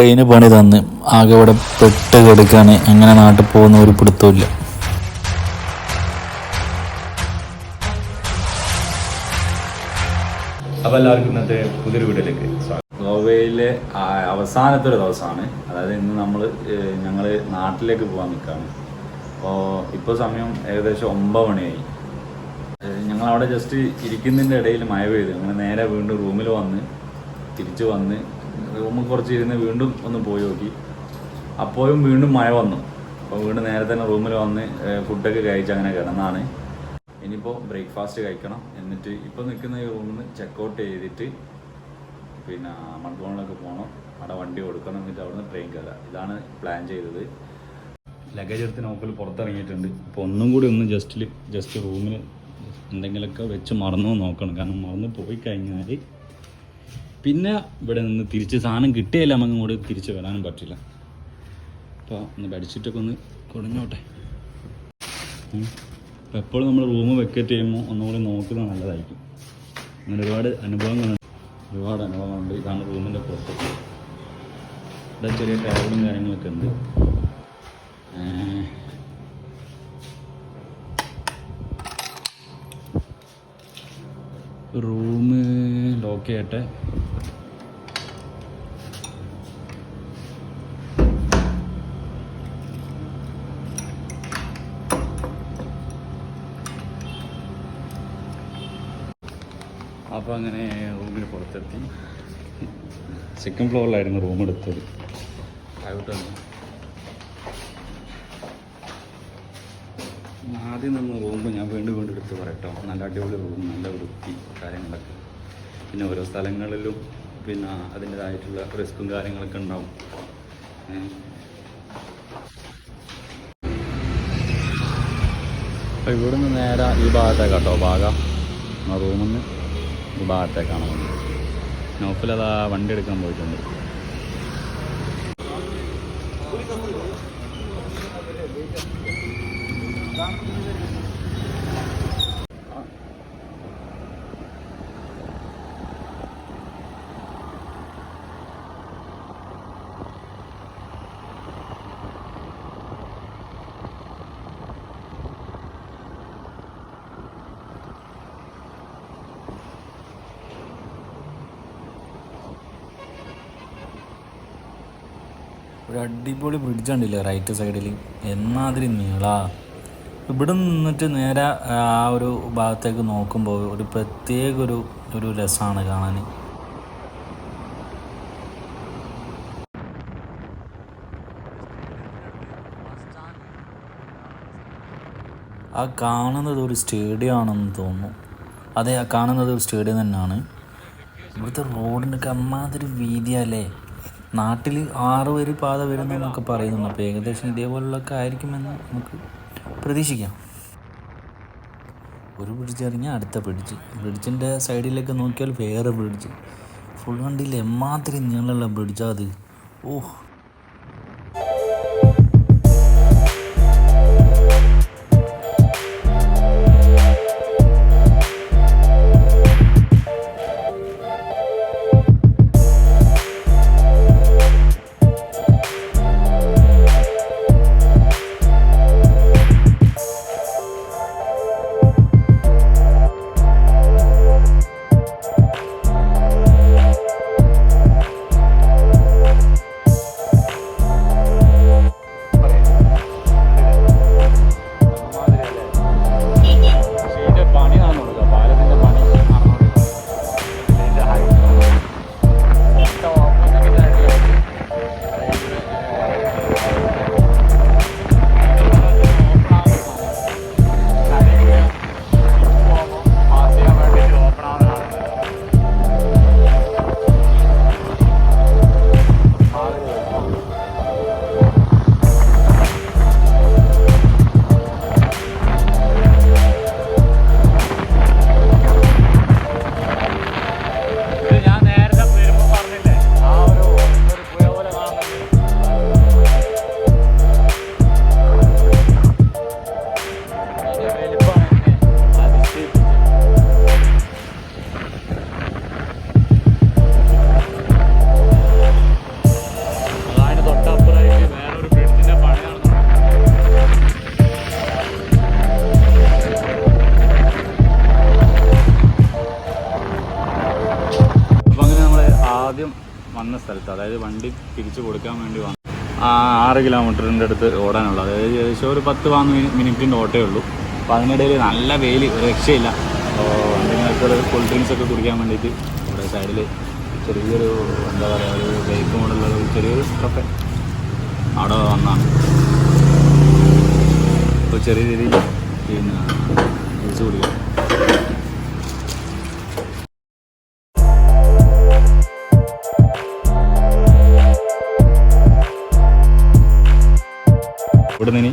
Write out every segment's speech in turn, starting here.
Train പണി തന്ന് ആകെ ഇവിടെ പെട്ട് കിടക്കാണ്. എങ്ങനെ നാട്ടിൽ പോകുന്ന ഒരു പിടുത്തമില്ല അപ്പോൾ എല്ലാവർക്കും ഇന്നത്തെ പുതിയൊരു വീട്ടിലേക്ക് സ്വാഗതം. ഗോവയിലെ അവസാനത്തെ ഒരു ദിവസമാണ്. അതായത് ഇന്ന് നമ്മൾ ഞങ്ങൾ നാട്ടിലേക്ക് പോകാൻ നിൽക്കുകയാണ് അപ്പോൾ ഇപ്പോൾ സമയം ഏകദേശം ഒമ്പത് മണിയായി. ഞങ്ങൾ അവിടെ ജസ്റ്റ് ഇരിക്കുന്നതിന്റെ ഇടയിൽ മഴ പെയ്തു. അങ്ങനെ നേരെ വീണ്ടും റൂമിൽ വന്ന് തിരിച്ചു വന്ന് റൂമിൽ കുറച്ച് ഇരുന്ന് വീണ്ടും ഒന്ന് പോയി നോക്കി. അപ്പോഴും വീണ്ടും മഴ വന്നു. അപ്പോൾ വീണ്ടും നേരെ തന്നെ റൂമിൽ വന്ന് ഫുഡൊക്കെ കഴിച്ച് അങ്ങനെ കിടന്നാണ്. ഇനിയിപ്പോൾ ബ്രേക്ക്ഫാസ്റ്റ് കഴിക്കണം എന്നിട്ട് ഇപ്പോൾ നിൽക്കുന്ന ഈ റൂമിൽ നിന്ന് ചെക്കൗട്ട് ചെയ്തിട്ട് പിന്നെ മൺകോണിലൊക്കെ പോകണം അവിടെ വണ്ടി കൊടുക്കണം എന്നിട്ട് അവിടുന്ന് ട്രെയിൻ കയറാം ഇതാണ് പ്ലാൻ ചെയ്തത്. ലഗേജ് എടുത്ത് നോക്കൽ പുറത്തിറങ്ങിയിട്ടുണ്ട്. അപ്പോൾ ഒന്നും കൂടി ഒന്ന് ജസ്റ്റിൽ ജസ്റ്റ് റൂമിൽ എന്തെങ്കിലുമൊക്കെ വെച്ച് മറന്നു നോക്കണം. കാരണം മറന്നു പോയി കഴിഞ്ഞാൽ പിന്നെ ഇവിടെ നിന്ന് തിരിച്ച് സാധനം കിട്ടിയാലും നമുക്ക് ഇങ്ങോട്ട് തിരിച്ച് വരാനും പറ്റില്ല. അപ്പോൾ ഒന്ന് ബെഡ്ഷീറ്റൊക്കെ ഒന്ന് കുടഞ്ഞോട്ടെ. അപ്പോൾ എപ്പോഴും നമ്മൾ റൂം വെക്കറ്റ് ചെയ്യുമ്പോൾ ഒന്നുകൂടി നോക്കുന്നത് നല്ലതായിരിക്കും. അങ്ങനെ ഒരുപാട് അനുഭവങ്ങളുണ്ട്. ഒരുപാട് അനുഭവങ്ങളുണ്ട് ഇതാണ് റൂമിന്റെ പുറത്ത്. ഇവിടെ ചെറിയ ടേബിളും കാര്യങ്ങളൊക്കെ ഉണ്ട്. ഏഹ്. റൂം ആട്ടെ അപ്പം അപ്പോൾ അങ്ങനെ റൂമിന് പുറത്തെത്തി. സെക്കൻഡ് ഫ്ലോറിലായിരുന്നു റൂം എടുത്തത്. ആയിട്ട് വന്നു ആദ്യം നിന്ന് റൂം ഞാൻ വീണ്ടും വീണ്ടും എടുത്ത് പറയട്ടോ. നല്ല അടിപൊളി റൂം നല്ല വൃത്തി കാര്യങ്ങളൊക്കെ. പിന്നെ ഓരോ സ്ഥലങ്ങളിലും പിന്നെ അതിന്റെതായിട്ടുള്ള റിസ്ക്കും കാര്യങ്ങളൊക്കെ ഉണ്ടാവും. ഇവിടെ ഇവിടുന്ന് നേരെ ഈ ഭാഗത്തേക്കാട്ടോ ഭാഗം. റൂമിൽ നിന്ന് ഈ ഭാഗത്തേക്കാണ് വന്നത്. ആ വണ്ടി എടുക്കാൻ പോയിട്ടുണ്ട്. ഒരു അടിപൊളി ബ്രിഡ്ജ് ഉണ്ടല്ലേ റൈറ്റ് സൈഡിൽ എന്നാതിരി നീള. ഇവിടെ നിന്നിട്ട് നേരെ ആ ഒരു ഭാഗത്തേക്ക് നോക്കുമ്പോൾ ഒരു പ്രത്യേക ഒരു ഒരു രസമാണ് കാണാൻ ആ കാണുന്നത് ഒരു സ്റ്റേഡിയം ആണെന്ന് തോന്നുന്നു. അതെ ആ കാണുന്നത് ഒരു സ്റ്റേഡിയം തന്നെയാണ്. ഇവിടുത്തെ റോഡിനൊക്കെ അമ്മാതിരി വീതിയല്ലേ നാട്ടിൽ ആറ് വരി പാത വരുന്നെന്നൊക്കെ പറയുന്നുണ്ട്. അപ്പോൾ ഏകദേശം ഇതേപോലുള്ളൊക്കെ ആയിരിക്കുമെന്ന് നമുക്ക് പ്രതീക്ഷിക്കാം. ഒരു ബ്രിഡ്ജ് ഇറങ്ങിയാൽ അടുത്ത ബ്രിഡ്ജ് ബ്രിഡ്ജിന്റെ സൈഡിലൊക്കെ നോക്കിയാൽ വേറെ ബ്രിഡ്ജ് ഫുൾ വണ്ടിയിൽ എമ്മാതിരി നീളമുള്ള ബ്രിഡ്ജാ അത്. ഓഹ് സ്ഥലത്ത് അതായത് വണ്ടി തിരിച്ചു കൊടുക്കാൻ വേണ്ടി വന്ന ആ ആറ് കിലോമീറ്ററിന്റെ അടുത്ത് ഓടാനുള്ളൂ അതായത് ഏകദേശം ഒരു പത്ത് പതിനൊന്ന് മിനിറ്റിന്റെ ഓട്ടേ ഉള്ളൂ. അപ്പോൾ അതിനിടയിൽ നല്ല വെയിൽ രക്ഷയില്ല. അപ്പോൾ ഒരു കൂൾ ഡ്രിങ്ക്സ് ഒക്കെ കുടിക്കാൻ വേണ്ടിയിട്ട് ഇവിടെ സൈഡിൽ ചെറിയൊരു എന്താ പറയുക ഒരു ബൈക്ക് മോഡലുള്ള ഒരു ചെറിയൊരു കഫെ അവിടെ വന്നാണ്. അപ്പോൾ ചെറിയ രീതിയിൽ പിന്നെ ജ്യൂസ് കുടിക്കാം ഇവിടെ നിന്ന്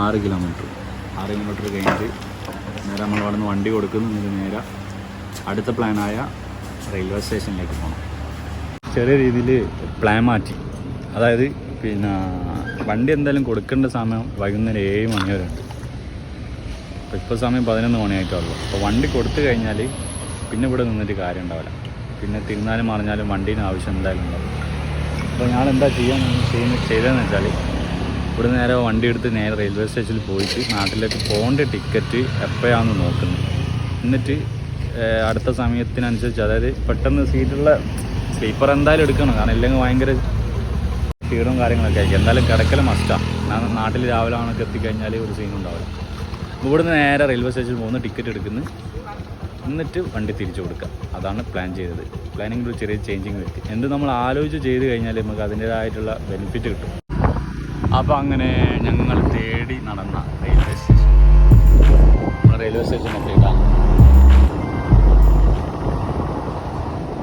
ആറ് കിലോമീറ്റർ ആറ് കിലോമീറ്റർ കഴിഞ്ഞിട്ട് നേരെ നമ്മൾ അവിടെ നിന്ന് വണ്ടി കൊടുക്കുന്നു. എന്നിട്ട് നേരെ അടുത്ത പ്ലാനായ റെയിൽവേ സ്റ്റേഷനിലേക്ക് പോകണം ചെറിയ രീതിയിൽ പ്ലാൻ മാറ്റി. അതായത് പിന്നെ വണ്ടി എന്തായാലും കൊടുക്കേണ്ട സമയം വൈകുന്നേരം ഏഴ് മണി വരെ ഉണ്ട്. അപ്പോൾ ഇപ്പോൾ സമയം പതിനൊന്ന് മണിയായിട്ടുള്ളൂ. അപ്പോൾ വണ്ടി കൊടുത്തു കഴിഞ്ഞാൽ പിന്നെ ഇവിടെ നിന്നിട്ട് കാര്യം ഉണ്ടാവില്ല. പിന്നെ തിന്നാലും മറിഞ്ഞാലും വണ്ടീന് ആവശ്യം എന്തായാലും ഉണ്ടാവും അപ്പോൾ ഞാൻ എന്താ ചെയ്യാൻ ചെയ്യുന്ന ചെയ്തതെന്ന് വെച്ചാൽ ഇവിടെ നേരെ വണ്ടി എടുത്ത് നേരെ റെയിൽവേ സ്റ്റേഷനിൽ പോയിട്ട് നാട്ടിലേക്ക് പോകേണ്ട ടിക്കറ്റ് എപ്പോഴാണെന്ന് നോക്കുന്നത് എന്നിട്ട് അടുത്ത സമയത്തിനനുസരിച്ച് അതായത് പെട്ടെന്ന് സീറ്റുള്ള സ്ലീപ്പർ എന്തായാലും എടുക്കണം. കാരണം ഇല്ലെങ്കിൽ ഭയങ്കര ക്ഷീണവും കാര്യങ്ങളൊക്കെ ആയിരിക്കും. എന്തായാലും കിടക്കൽ മസ്റ്റാണ് നാട്ടിൽ രാവിലെ ആണൊക്കെ എത്തിക്കഴിഞ്ഞാൽ ഒരു സീൻ ഉണ്ടാവില്ല ഇവിടുന്ന് നേരെ റെയിൽവേ സ്റ്റേഷനിൽ പോകുന്ന ടിക്കറ്റ് എടുക്കുന്നു. എന്നിട്ട് വണ്ടി തിരിച്ചു കൊടുക്കുക. അതാണ് പ്ലാൻ ചെയ്തത്. പ്ലാനിങ്ങിൽ ഒരു ചെറിയ ചേഞ്ചിങ് വരുത്തി എന്ത് നമ്മൾ ആലോചിച്ച് ചെയ്ത് കഴിഞ്ഞാൽ നമുക്ക് അതിന്റേതായിട്ടുള്ള ബെനിഫിറ്റ് കിട്ടും. അപ്പോൾ അങ്ങനെ ഞങ്ങൾ തേടി നടന്ന റെയിൽവേ സ്റ്റേഷൻ റെയിൽവേ സ്റ്റേഷൻ എത്തിയിട്ടാണ്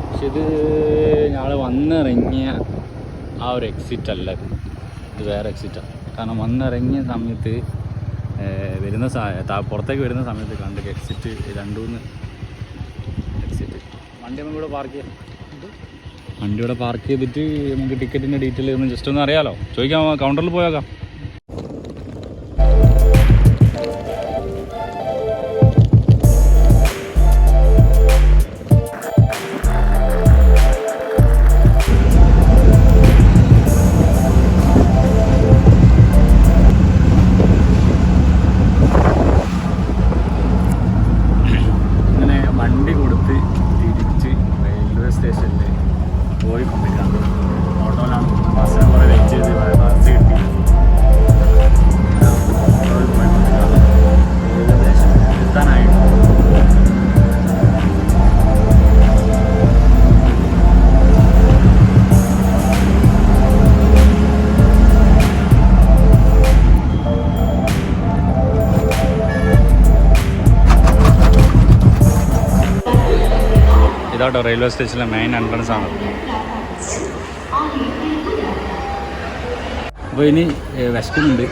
പക്ഷെ ഇത് ഞങ്ങൾ വന്നിറങ്ങിയ ആ ഒരു എക്സിറ്റ് അല്ല ഇത്. ഇത് വേറെ എക്സിറ്റാണ് കാരണം വന്നിറങ്ങിയ സമയത്ത് വരുന്ന പുറത്തേക്ക് വരുന്ന സമയത്ത് കണ്ട് എക്സിറ്റ് രണ്ടു മൂന്ന് എക്സിറ്റ് വണ്ടി നമ്മൾ ഇവിടെ പാർക്ക് ചെയ്യാം. വണ്ടി ഇവിടെ പാർക്ക് ചെയ്തിട്ട് നമുക്ക് ടിക്കറ്റിന്റെ ഡീറ്റെയിൽ ഒന്ന് ജസ്റ്റ് ഒന്ന് അറിയാലോ. ചോദിക്കാം കൗണ്ടറിൽ പോയേക്കാം. ഇതാട്ടോ റെയിൽവേ സ്റ്റേഷനിലെ മെയിൻ എൻട്രൻസ് ആണ്. അപ്പോൾ ഇനി വിശക്കുന്നുണ്ട്.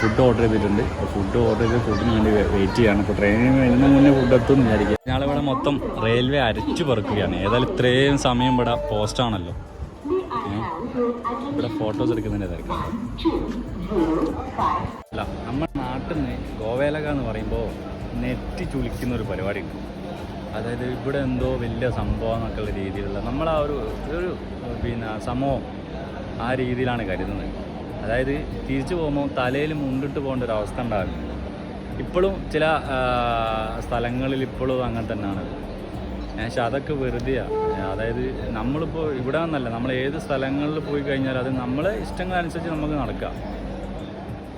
ഫുഡ് ഓർഡർ ചെയ്തിട്ടുണ്ട്. ഫുഡ് ഓർഡർ ചെയ്ത് ഫുഡിന് വേണ്ടി വെയിറ്റ് ചെയ്യാണ്. അപ്പോൾ ട്രെയിനിന് വരുന്ന മുന്നേ ഫുഡ് എത്തും വിചാരിക്കും വിചാരിക്കുക ഞങ്ങളിവിടെ മൊത്തം റെയിൽവേ അരച്ചു പെറുക്കുകയാണ്. ഏതായാലും ഇത്രയും സമയം ഇവിടെ പോസ്റ്റാണല്ലോ ഇവിടെ ഫോട്ടോസ് എടുക്കുന്നതിന്റെ തിരക്കാണ് അല്ല നമ്മുടെ നാട്ടിൽ നിന്ന് ഗോവേലക എന്ന് പറയുമ്പോൾ നെറ്റ് ചുളിക്കുന്ന ഒരു പരിപാടി ഉണ്ട് അതായത് ഇവിടെ എന്തോ വലിയ സംഭവം എന്നൊക്കെയുള്ള രീതിയിലുള്ള നമ്മൾ ആ ഒരു ഒരു പിന്നെ സമൂഹം ആ രീതിയിലാണ് കരുതുന്നത്. അതായത് തിരിച്ചു പോകുമ്പോൾ തലയിൽ മുണ്ടിട്ട് പോകേണ്ട ഒരു അവസ്ഥ ഉണ്ടാകും ഇപ്പോഴും ചില സ്ഥലങ്ങളിൽ ഇപ്പോഴും അങ്ങനെ തന്നെയാണ്. പക്ഷെ അതൊക്കെ വെറുതെയാണ് അതായത് നമ്മളിപ്പോൾ ഇവിടെ നിന്നല്ല നമ്മൾ ഏത് സ്ഥലങ്ങളിൽ പോയി കഴിഞ്ഞാൽ അത് നമ്മളെ ഇഷ്ടങ്ങളനുസരിച്ച് നമുക്ക് നടക്കാം.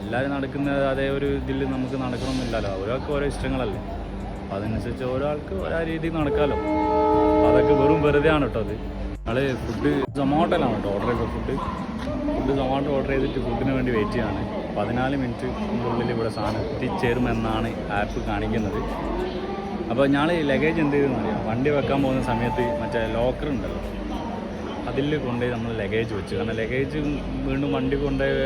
എല്ലാവരും നടക്കുന്ന അതേ ഒരു ഇതിൽ നമുക്ക് നടക്കണമെന്നില്ലല്ലോ ഓരോക്കെ ഓരോ ഇഷ്ടങ്ങളല്ലേ. അതനുസരിച്ച് ഓരോ ആൾക്ക് രീതിയിൽ നടക്കാമല്ലോ അതൊക്കെ വെറും വെറുതെ ആണ് കേട്ടോ അത്. ഞങ്ങൾ ഫുഡ് സൊമാട്ടോയിലാണ് കേട്ടോ ഓർഡർ ചെയ്ത ഫുഡ് ഫുഡ് സൊമാട്ടോ ഓർഡർ ചെയ്തിട്ട് ഫുഡിന് വേണ്ടി വെയിറ്റ് ചെയ്യാണ്. പതിനാല് മിനിറ്റ് ഉള്ളിൽ ഇവിടെ സാധനം എത്തിച്ചേരുമെന്നാണ് ആപ്പ് കാണിക്കുന്നത്. അപ്പോൾ ഞങ്ങൾ ലഗേജ് എന്ത് ചെയ്തെന്ന് അറിയാം? വണ്ടി വെക്കാൻ പോകുന്ന സമയത്ത് മറ്റേ ലോക്കർ ഉണ്ടല്ലോ. അതിൽ കൊണ്ടുപോയി നമ്മൾ ലഗേജ് വെച്ചു. കാരണം ലഗേജ് വീണ്ടും വണ്ടി കൊണ്ടുപോയി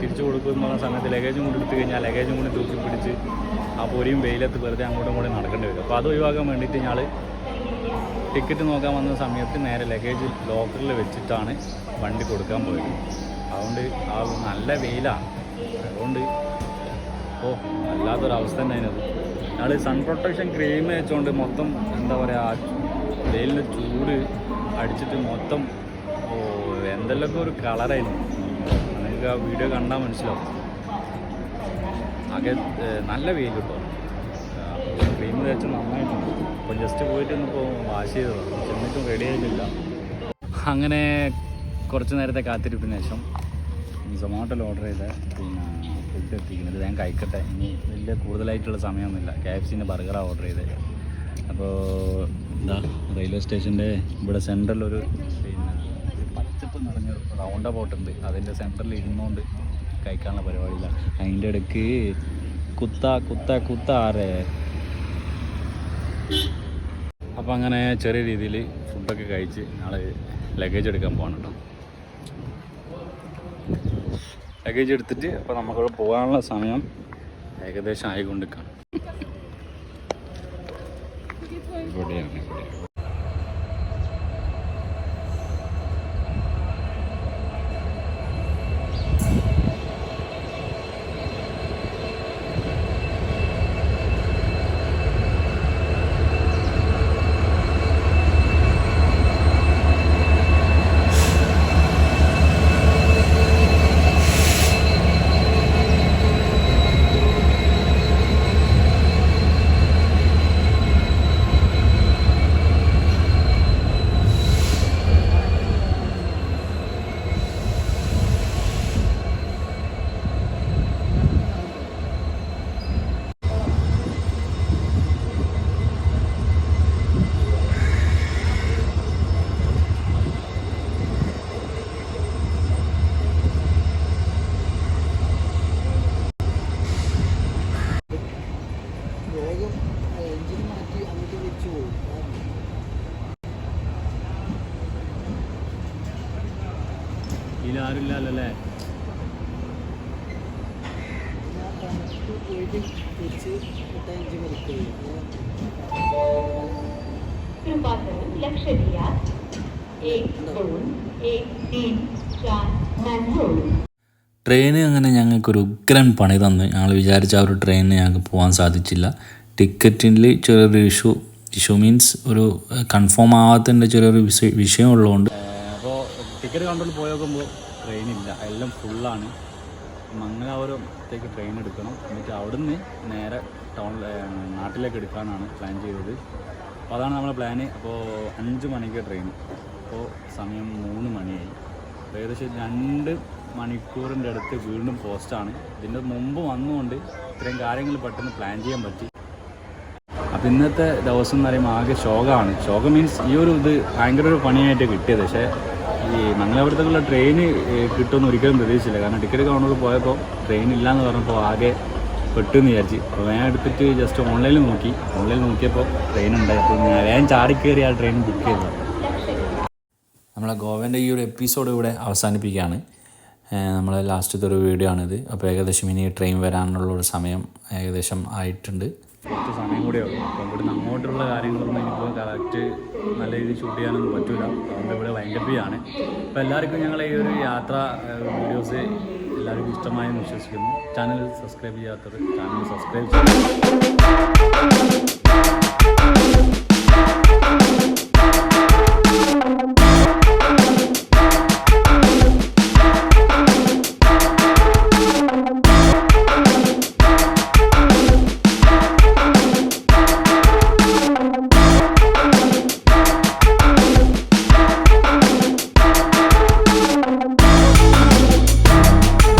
തിരിച്ചു കൊടുക്കുന്ന സമയത്ത് ലഗേജും കൂടി എടുത്തു കഴിഞ്ഞാൽ ലഗേജും കൂടി തൂക്കി പിടിച്ച് ആ പൊരിയും വെയിലത്ത് വെറുതെ അങ്ങോട്ടും കൂടി നടക്കേണ്ടി വരും. അപ്പോൾ അത് ഒഴിവാക്കാൻ വേണ്ടിയിട്ട് ഞങ്ങൾ ടിക്കറ്റ് നോക്കാൻ വന്ന സമയത്ത് നേരെ ലഗേജ് ലോക്കറിൽ വെച്ചിട്ടാണ് വണ്ടി കൊടുക്കാൻ പോയത്. അതുകൊണ്ട് ആ നല്ല വെയിലാണ് അതുകൊണ്ട് ഓ വല്ലാത്തൊരവസ്ഥ അതിനത് ഞങ്ങൾ സൺ പ്രൊട്ടക്ഷൻ ക്രീം വെച്ചുകൊണ്ട് മൊത്തം എന്താ പറയുക വെയിലിന്റെ ചൂട് അടിച്ചിട്ട് മൊത്തം എന്തെല്ലാം ഒരു കളറായിരുന്നു. നിങ്ങൾക്ക് ആ വീഡിയോ കണ്ടാൽ മനസ്സിലാവും. ആകെ നല്ല വെയിൽ കിട്ടും. ക്രീം തേച്ച് നന്നായിട്ടുണ്ട്. അപ്പോൾ ജസ്റ്റ് പോയിട്ട് ഇപ്പോൾ വാഷ് ചെയ്തതാണ് ചെന്നിട്ടും റെഡി ആയിട്ടില്ല. അങ്ങനെ കുറച്ച് നേരത്തെ കാത്തിരിപ്പിന് ശേഷം സൊമാറ്റോയിൽ ഓർഡർ ചെയ്ത പിന്നെ ഫുഡ് എത്തിക്കുന്നത് ഞാൻ കഴിക്കട്ടെ. ഇനി വലിയ കൂടുതലായിട്ടുള്ള സമയമൊന്നുമില്ല. കെ എഫ് സിന്റെ ബർഗറാണ് ഓർഡർ ചെയ്തത് അപ്പോൾ എന്താ റെയിൽവേ സ്റ്റേഷന്റെ ഇവിടെ സെൻട്രലൊരു പിന്നെ പച്ചപ്പ് നിറഞ്ഞ റൗണ്ട് അബൌട്ട് ഉണ്ട്. അതിന്റെ സെന്ററിൽ ഇരുന്നുകൊണ്ട് കഴിക്കാനുള്ള പരിപാടിയില്ല. അതിന്റെ ഇടയ്ക്ക് കുത്ത കുത്ത കുത്ത ആരേ? അപ്പം അങ്ങനെ ചെറിയ രീതിയിൽ ഫുഡൊക്കെ കഴിച്ച് നാളെ ലഗേജ് എടുക്കാൻ പോകണം കേട്ടോ ലഗേജ് എടുത്തിട്ട് അപ്പോൾ നമുക്കവിടെ പോകാനുള്ള സമയം ഏകദേശം ആയിക്കൊണ്ടിരിക്കുകയാണ് ഇവിടെയാണ് ഇവിടെ വേഗം എഞ്ചിൻ മാറ്റി അങ്ങോട്ട് വെച്ച് പോകും ഇതിലാരുമില്ലല്ലോ അല്ലേ ഞാൻ തണുപ്പ് പോയിട്ട് വെച്ച് ഇട്ട എഞ്ചിൻ വലിക്കുകയും कृपा करून लक्ष द्या एक दोन एक तीन चार मॅन्होल ട്രെയിന് അങ്ങനെ ഞങ്ങൾക്കൊരു ഉഗ്രൻ പണി തന്നു ഞങ്ങൾ വിചാരിച്ച ആ ഒരു ട്രെയിനിന് ഞങ്ങൾക്ക് പോകാൻ സാധിച്ചില്ല ടിക്കറ്റിൽ ചെറിയൊരു ഇഷ്യൂ ഇഷ്യൂ മീൻസ് ഒരു കൺഫേം ആവാത്തതിൻ്റെ ചെറിയൊരു വിഷ- വിഷയമുള്ളതുകൊണ്ട് അപ്പോൾ ടിക്കറ്റ് കൗണ്ടറിൽ പോയി നോക്കുമ്പോൾ ട്രെയിനില്ല എല്ലാം ഫുള്ളാണ് മംഗലാപുരത്തേക്ക് ട്രെയിൻ എടുക്കണം എന്നിട്ട് അവിടുന്ന് നേരെ ടൗൺ നാട്ടിലേക്ക് എടുക്കാനാണ് പ്ലാൻ ചെയ്തത് അപ്പോൾ അതാണ് നമ്മുടെ പ്ലാന് അപ്പോൾ അഞ്ച് മണിക്ക് ട്രെയിൻ അപ്പോൾ സമയം മൂന്ന് മണിയായി. ഏകദേശം രണ്ട് മണിക്കൂറിന്റെ അടുത്ത് വീണ്ടും പോസ്റ്റാണ് ഇതിന്റെ മുമ്പ് വന്നുകൊണ്ട് ഇത്രയും കാര്യങ്ങൾ പെട്ടെന്ന് പ്ലാൻ ചെയ്യാൻ പറ്റി. അപ്പം ഇന്നത്തെ ദിവസം എന്ന് പറയുമ്പോൾ ആകെ ശോകമാണ്. ശോകം മീൻസ് ഈ ഒരു ഇത് ഭയങ്കര ഒരു പണിയായിട്ട് കിട്ടിയത്. പക്ഷേ ഈ മംഗലാപുരത്തേക്കുള്ള ട്രെയിൻ കിട്ടുമെന്ന് ഒരിക്കലും പ്രതീക്ഷിച്ചില്ല. കാരണം ടിക്കറ്റ് കൗണ്ടറിൽ പോയപ്പോൾ ട്രെയിൻ ഇല്ലയെന്ന് പറഞ്ഞപ്പോൾ ആകെ പെട്ടെന്ന് വിചാരിച്ച്. അപ്പോൾ വേഗം എടുത്തിട്ട് ജസ്റ്റ് ഓൺലൈനിൽ നോക്കി. ഓൺലൈനിൽ നോക്കിയപ്പോൾ ട്രെയിൻ ഉണ്ടായി അപ്പോൾ ഞാൻ വേഗം ചാടി കയറി ആ ട്രെയിൻ ബുക്ക് ചെയ്തത് നമ്മളെ ഗോവന്റെ ഈ ഒരു എപ്പിസോഡ് ഇവിടെ അവസാനിപ്പിക്കുകയാണ്. നമ്മൾ നമ്മളെ ലാസ്റ്റത്തെ ഒരു വീഡിയോ ആണിത്. അപ്പോൾ ഏകദേശം ഇനി ട്രെയിൻ വരാനുള്ള ഒരു സമയം ഏകദേശം ആയിട്ടുണ്ട്. കുറച്ച് സമയം കൂടെ ഉള്ളൂ. അപ്പോൾ ഇവിടുന്ന് അങ്ങോട്ടുള്ള കാര്യങ്ങളൊന്നും എനിക്ക് കറക്റ്റ് നല്ല രീതിയിൽ ഷൂട്ട് ചെയ്യാനൊന്നും പറ്റില്ല അതുകൊണ്ട് ഇവിടെ വൈൻഡപ്പ് ചെയ്യാണ്. അപ്പോൾ എല്ലാവർക്കും ഞങ്ങൾ ഈ ഒരു യാത്ര വീഡിയോസ് എല്ലാവർക്കും ഇഷ്ടമായെന്ന് വിശ്വസിക്കുന്നു. ചാനൽ സബ്സ്ക്രൈബ് ചെയ്യാത്തവർ ചാനൽ സബ്സ്ക്രൈബ് ചെയ്യുക